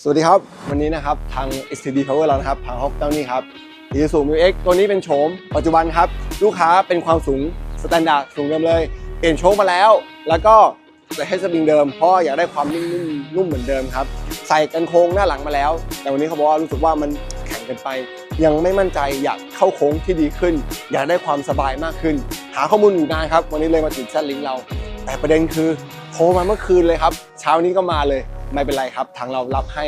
สวัสดีครับ วันนี้นะครับทาง STD Power เรานะครับทางฮอกเจ้านี่ครับ Isuzu Mu X ตัวนี้เป็นโฉมปัจจุบันครับ ลูกค้าเป็นความสูงสแตนดาร์ดสูงเดิมเลย เปลี่ยนโชคมาแล้ว แล้วก็ใส่ให้สปริงเดิม เพราะอยากได้ความนิ่มๆนุ่มเหมือนเดิมครับ ใส่กันโค้งหน้าหลังมาแล้ว แต่วันนี้เขาบอกว่ารู้สึกว่ามันแข็งเกินไป ยังไม่มั่นใจอยากเข้าโค้งที่ดีขึ้น อยากได้ความสบายมากขึ้น หาข้อมูลอยู่นานครับ วันนี้เลยมาติดแซดลิงก์เรา แต่ประเด็นคือโทรมาเมื่อคืนเลยครับ เช้านี้ก็มาเลย ไม่เป็นไรครับ ทางเรารับให้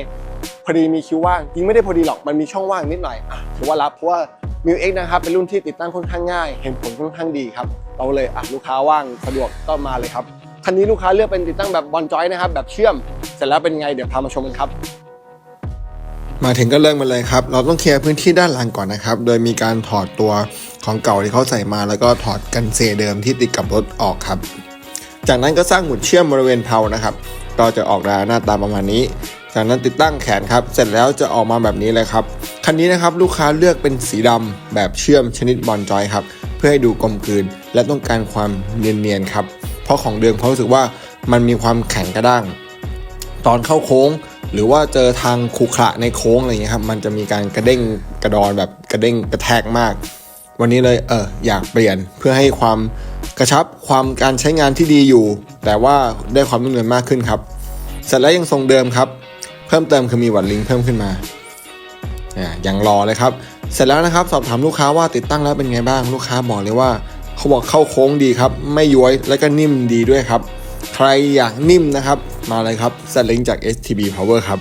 พอดีมีคิวว่างจริงไม่ได้พอดีหรอกมันมีช่องว่างนิดหน่อยอะถือว่ารับเพราะว่า m ิวเนะครับเป็นรุ่นที่ติดตั้งค่อนข้างง่าย เห็นผลค่อนข้างดีครับ เราเลยอะลูกค้าว่างสะดวกก็มาเลยครับคันนี้ลูกค้าเลือกเป็นติดตั้งแบบบอลจอยนะครับแบบเชื่อม เสร็จแล้วเป็นไงเดี๋ยวพามาชมกันครับมาถึงก็เริ่มมาเลยครับ เราต้องเคลียร์พื้นที่ด้านหลังก่อนนะครับ โดยมีการถอดตัวของเก่าที่เขาใส่มา แล้วก็ถอดกันเซเดิมที่ติดกับรถออกครับ จากนั้นก็สร้างหมุดเชื่อมบริเวณเพานะครับ ก็จะออกมาหน้าตาประมาณนี้ จากนั้นติดตั้งแขนครับ เสร็จแล้วจะออกมาแบบนี้เลยครับ คันนี้นะครับลูกค้าเลือกเป็นสีดำแบบเชื่อมชนิดบอลจอยครับ เพื่อให้ดูกลมกลืน และต้องการความเนียนๆครับ เพราะของเดิมเขารู้สึกว่ามันมีความแข็งกระด้าง ตอนเข้าโค้ง หรือว่าเจอทางขรุขระในโค้งอะไรเงี้ยครับ มันจะมีการกระเด้งกระดอนแบบกระเด้งกระแทกมาก วันนี้เลยเอออยากเปลี่ยนเพื่อให้ความ กระชับความการใช้งานที่ดีอยู่ แต่ว่าได้ความนุ่มนวลมากขึ้นครับเสร็จแล้วยังทรงเดิมครับ เพิ่มเติมคือมีวัดลิงเพิ่มขึ้นมาอ่ายังรอเลยครับ เสร็จแล้วนะครับสอบถามลูกค้าว่าติดตั้งแล้วเป็นไงบ้างลูกค้าบอกเลยว่า เขาบอกเข้าโค้งดีครับ ไม่ย้วยและก็นิ่มดีด้วยครับ ใครอยากนิ่มนะครับ มาเลยครับสลิงจาก STB Power ครับ